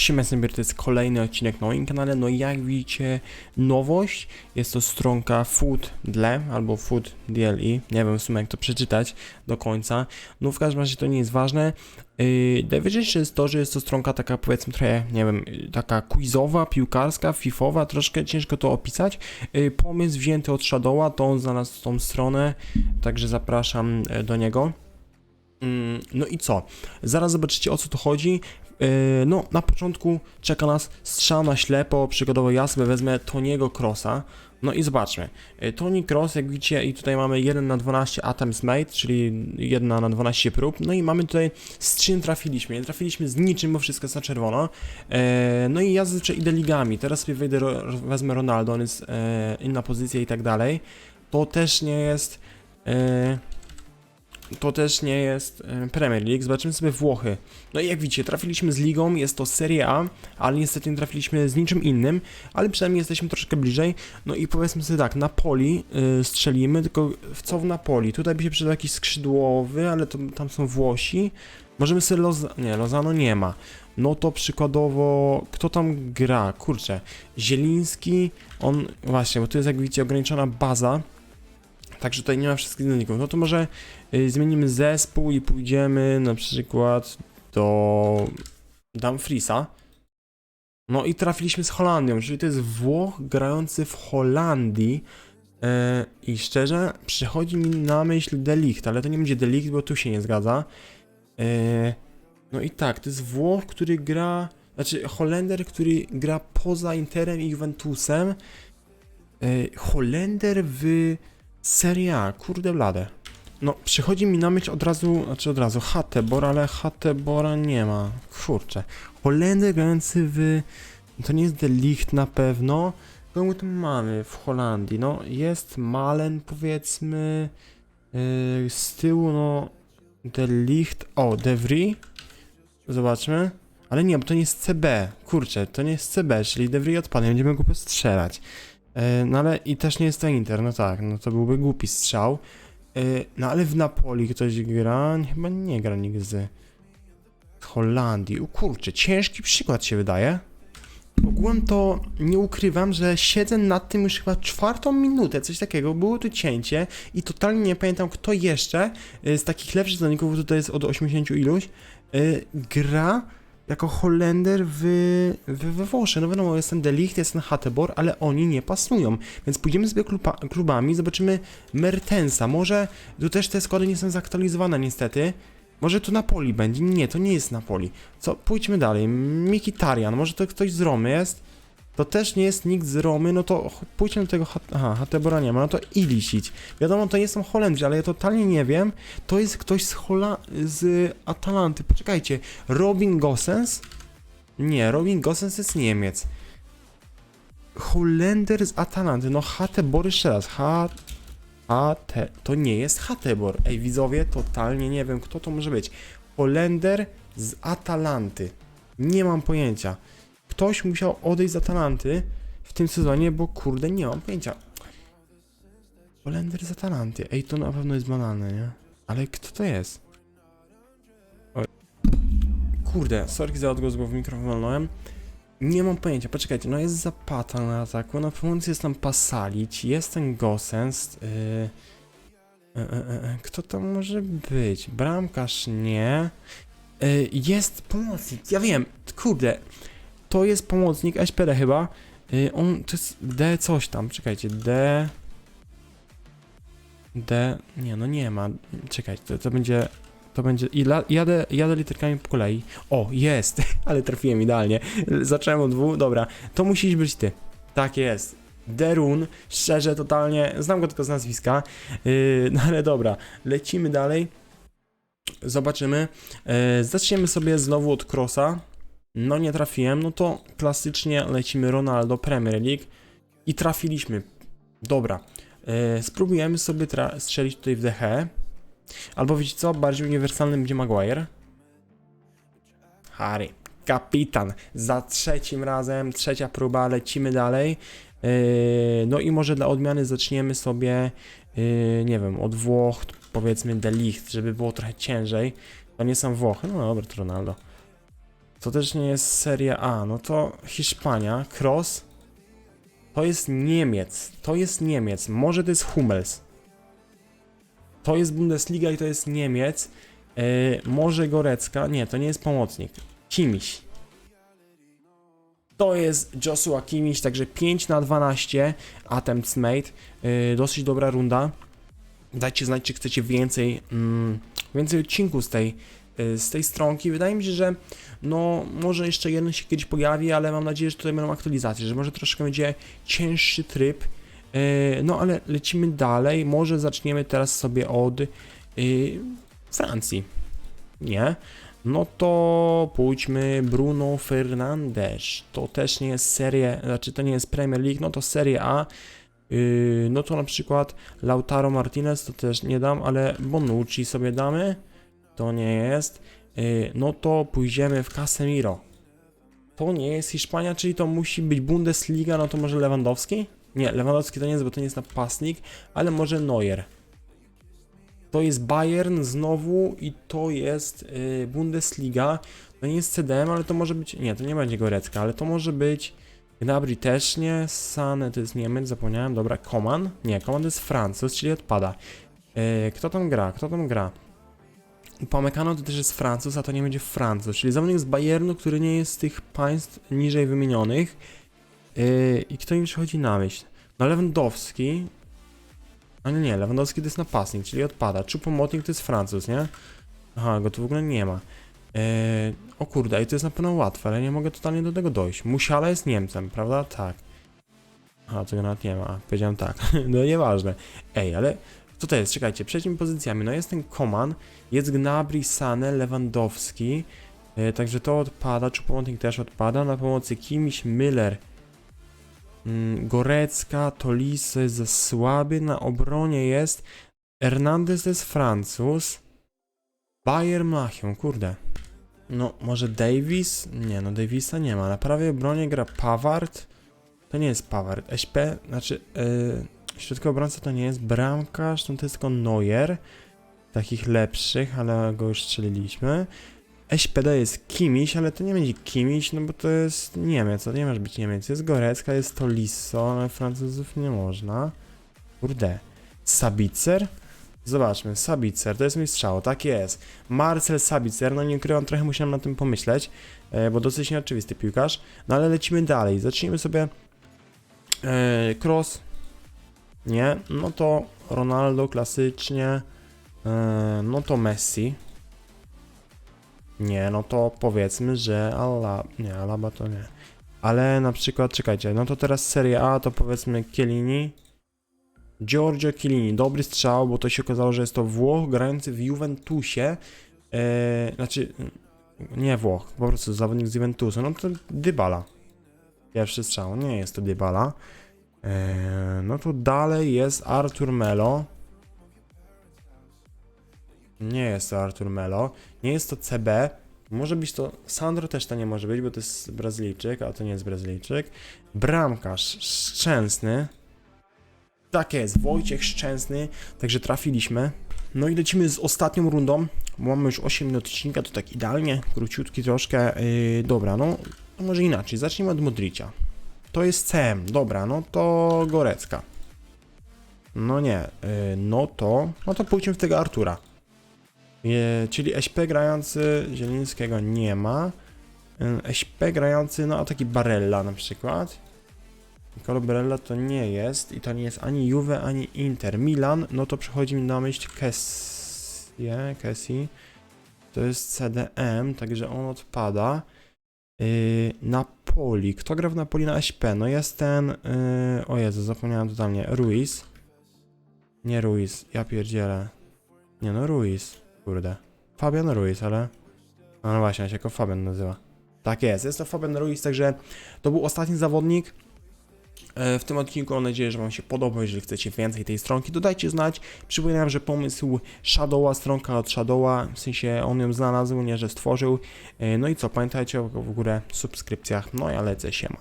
Siema Sembir, to jest kolejny odcinek na moim kanale. No i jak widzicie, nowość jest to stronka Food Dle albo Food DLE. Nie wiem w sumie jak to przeczytać do końca. No w każdym razie to nie jest ważne. Yy, najważniejsze jest to, że jest to stronka taka powiedzmy trochę, nie wiem, taka quizowa, piłkarska, fifowa, troszkę ciężko to opisać. Yy, pomysł wzięty od Shadowa, to on znalazł tą stronę, także zapraszam e, do niego. Mm, No i co? Zaraz zobaczycie o co tu chodzi. Yy, No, na początku czeka nas strzał na ślepo. Przykładowo ja sobie wezmę Toniego Crossa. No i zobaczmy. Yy, Tony Cross, jak widzicie, i tutaj mamy 1 na 12 attempts made, czyli 1 na 12 prób. No i mamy tutaj z czym trafiliśmy. Nie trafiliśmy z niczym, bo wszystko jest na czerwono. Yy, No i ja zazwyczaj idę ligami. Teraz sobie wejdę, wezmę Ronaldo, on jest inna pozycja i tak dalej. To też nie jest. Yy, to też nie jest e, Premier League. Zobaczymy sobie Włochy. No i jak widzicie, trafiliśmy z ligą, jest to Serie A, ale niestety nie trafiliśmy z niczym innym, ale przynajmniej jesteśmy troszkę bliżej. No i powiedzmy sobie tak, Napoli y, strzelimy, tylko w co w Napoli? Tutaj by się przydał jakiś skrzydłowy, ale to, tam są Włosi. Możemy sobie Loza... Nie, Lozano nie ma. No to przykładowo, kto tam gra? Kurczę, Zieliński, on, właśnie, bo tu jest jak widzicie ograniczona baza, także tutaj nie ma wszystkich zawodników. No to może y, zmienimy zespół i pójdziemy na przykład do Dumfriesa. No i trafiliśmy z Holandią, czyli to jest Włoch grający w Holandii. E, I szczerze, przychodzi mi na myśl Delikt, ale to nie będzie Delikt, bo tu się nie zgadza. E, no i tak, to jest Włoch, który gra, znaczy Holender, który gra poza Interem i Juventusem. E, Holender w Serie A, kurde blade. No, przychodzi mi na myśl od razu, znaczy od razu, Hatebor, ale Hatebora nie ma. Kurczę. Holender grający w... To nie jest De Ligt na pewno. Kogo my tu mamy w Holandii? No, jest Malen, powiedzmy. Yy, z tyłu, no... De Ligt... O, De Vries. Zobaczmy. Ale nie, bo to nie jest CB. Kurczę, to nie jest CB, czyli De Vries odpadnie, będziemy go postrzelać. E, No ale i też nie jest to Inter, no tak, no to byłby głupi strzał. E, No ale w Napoli ktoś gra, chyba nie gra nikt z Holandii. U kurczę, ciężki przykład się wydaje. Ogółem to nie ukrywam, że siedzę nad tym już chyba czwartą minutę, coś takiego. Było tu cięcie i totalnie nie pamiętam kto jeszcze e, z takich lepszych zawodników, tutaj jest od 80 iluś, gra jako Holender w, w, we Włoszech. No wiadomo, jest ten Delicht, jest ten Hatebor, ale oni nie pasują. Więc pójdziemy sobie kluba, klubami, zobaczymy Mertensa. Może tu też te składy nie są zaktualizowane niestety. Może tu Napoli będzie. Nie, to nie jest Napoli. Co? Pójdźmy dalej. Mikitarian, może to ktoś z Romy jest? To też nie jest nikt z Romy, no to pójdźmy do tego Hat Aha, Hatebora nie ma, no to Ilicic. Wiadomo, to nie są Holendrzy, ale ja totalnie nie wiem. To jest ktoś z Hola z Atalanty. Poczekajcie, Robin Gosens? Nie, Robin Gosens jest Niemiec. Holender z Atalanty, no Hatebor jeszcze raz. Ha... Hate... To nie jest Hatebor. Ej, widzowie, totalnie nie wiem, kto to może być. Holender z Atalanty. Nie mam pojęcia. Ktoś musiał odejść z Atalanty w tym sezonie, bo kurde, nie mam pojęcia. Holender z Atalanty. Ej, to na pewno jest banalne, nie? Ale kto to jest? Kurde, sorry za odgłos, bo w mikrofon. Nie mam pojęcia, poczekajcie, no jest Zapata na ataku, na pomocy jest tam Pasalic, jest ten Gosens, yy, kto to może być? Bramkarz nie, jest pomocnik, ja wiem, kurde, to jest pomocnik SPD chyba, yy, on, to jest D coś tam, czekajcie, D, D, nie no nie ma, czekajcie, to, to będzie, to będzie, i la, jadę, jadę literkami po kolei, o, jest, ale trafiłem idealnie, zacząłem od dwóch, dobra, to musisz być ty, tak jest, Derun, szczerze, totalnie, znam go tylko z nazwiska, yy, no ale dobra, lecimy dalej, zobaczymy, yy, zaczniemy sobie znowu od Crossa, no nie trafiłem, no to klasycznie lecimy Ronaldo Premier League i trafiliśmy, dobra, yy, spróbujemy sobie strzelić tutaj w DH, albo wiecie co, bardziej uniwersalnym będzie Maguire, Harry, kapitan, za trzecim razem, trzecia próba, lecimy dalej. Yy, no i może dla odmiany zaczniemy sobie, yy, nie wiem, od Włoch, powiedzmy De Ligt, żeby było trochę ciężej. To nie są Włochy, no dobra, to Ronaldo. To też nie jest Serie A. No to Hiszpania, Cross. To jest Niemiec. To jest Niemiec. Może to jest Hummels. To jest Bundesliga i to jest Niemiec. E, może Gorecka. Nie, to nie jest pomocnik. Kimiś. To jest Joshua Kimiś, także 5 na 12 attempts made. E, dosyć dobra runda. Dajcie znać, czy chcecie więcej, mm, więcej odcinków z tej, z tej stronki. Wydaje mi się, że no może jeszcze jeden się kiedyś pojawi, ale mam nadzieję, że tutaj będą aktualizacje, że może troszkę będzie cięższy tryb. Y, No ale lecimy dalej. Może zaczniemy teraz sobie od y, Francji. Nie? No to pójdźmy Bruno Fernandes. To też nie jest seria, znaczy to nie jest Premier League, no to Serie A. Yy, no to na przykład Lautaro Martinez to też nie dam, ale Bonucci sobie damy. To nie jest. Yy, no to pójdziemy w Casemiro. To nie jest Hiszpania, czyli to musi być Bundesliga, no to może Lewandowski? Nie, Lewandowski to nie jest, bo to nie jest napastnik, ale może Neuer. To jest Bayern znowu i to jest yy, Bundesliga. To nie jest CDM, ale to może być. Nie, to nie będzie Gorecka, ale to może być. Gnabry też nie, Sane to jest Niemiec, zapomniałem, dobra, Koman, nie, Koman to jest Francuz, czyli odpada. E, kto tam gra, kto tam gra? Upamecano to też jest Francuz, a to nie będzie Francuz, czyli zawodnik z Bayernu, który nie jest z tych państw niżej wymienionych. E, I kto im przychodzi na myśl? No Lewandowski, a nie, nie, Lewandowski to jest napastnik, czyli odpada. Choupo-Moting to jest Francuz, nie? Aha, go tu w ogóle nie ma. Eee, o kurde, i to jest na pewno łatwe, ale nie mogę totalnie do tego dojść. Musiala jest Niemcem, prawda? Tak. A, tego nawet nie ma. Powiedziałem tak. no nieważne. Ej, ale co to jest? Czekajcie, przejdźmy pozycjami. No jest ten Koman, jest Gnabry, Sane, Lewandowski. E, także to odpada, Choupo-Moting też odpada. Na pomocy Kimiś, Müller, mm, Gorecka, jest za słaby. Na obronie jest Hernandez to jest Francuz. Bayern Monachium, kurde. No, może Davis? Nie, no Davisa nie ma. Na prawej obronie gra Pawart. To nie jest Pawart. SP, znaczy yy, środkowy obrońca to nie jest. Bramkarz, no to jest tylko Neuer. Takich lepszych, ale go już strzeliliśmy. SPD jest Kimiś, ale to nie będzie Kimiś, no bo to jest Niemiec, to nie może być Niemiec. Jest Gorecka, jest Tolisso, ale Francuzów nie można. Kurde. Sabicer? Zobaczmy, Sabicer, to jest mój strzał, tak jest. Marcel Sabicer, no nie ukrywam, trochę musiałem na tym pomyśleć, e, bo dosyć nieoczywisty piłkarz. No ale lecimy dalej, zacznijmy sobie e, cross. Nie, no to Ronaldo klasycznie. E, no to Messi. Nie, no to powiedzmy, że Ala... Nie, Alaba to nie. Ale na przykład, czekajcie, no to teraz Serie A to powiedzmy Chiellini. Giorgio Chiellini, dobry strzał, bo to się okazało, że jest to Włoch grający w Juventusie. Eee, znaczy, nie Włoch, po prostu zawodnik z Juventusu. No to Dybala. Pierwszy strzał, nie jest to Dybala. Eee, no to dalej jest Artur Melo. Nie jest to Artur Melo. Nie jest to CB. Może być to. Sandro też to nie może być, bo to jest Brazylijczyk, a to nie jest Brazylijczyk. Bramkarz Szczęsny. Tak jest, Wojciech Szczęsny, także trafiliśmy. No i lecimy z ostatnią rundą. Mamy już 8 minut odcinka, to tak idealnie, króciutki troszkę. Yy, dobra, no to może inaczej. Zacznijmy od Modricia. To jest CM, dobra, no to Gorecka. No nie, yy, no to. No to pójdźmy w tego Artura. Yy, czyli SP grający Zielińskiego nie ma. Yy, SP grający, no a taki Barella na przykład. Nicolo Barella to nie jest i to nie jest ani Juve, ani Inter. Milan, no to przychodzi mi na myśl Kessie, Kessie. To jest CDM, także on odpada. Yy, Napoli. Kto gra w Napoli na SP? No jest ten, yy, o Jezu, zapomniałem totalnie. Ruiz. Nie Ruiz, ja pierdzielę. Nie no, Ruiz, kurde. Fabian Ruiz, ale... No, no właśnie, on się jako Fabian nazywa. Tak jest, jest to Fabian Ruiz, także to był ostatni zawodnik. E, w tym odcinku mam nadzieję, że Wam się podoba. Jeżeli chcecie więcej tej stronki, dodajcie znać. Przypominam, że pomysł Shadowa, stronka od Shadowa, w sensie on ją znalazł, nie że stworzył. E, No i co, pamiętajcie o w górę subskrypcjach. No ja lecę, siema.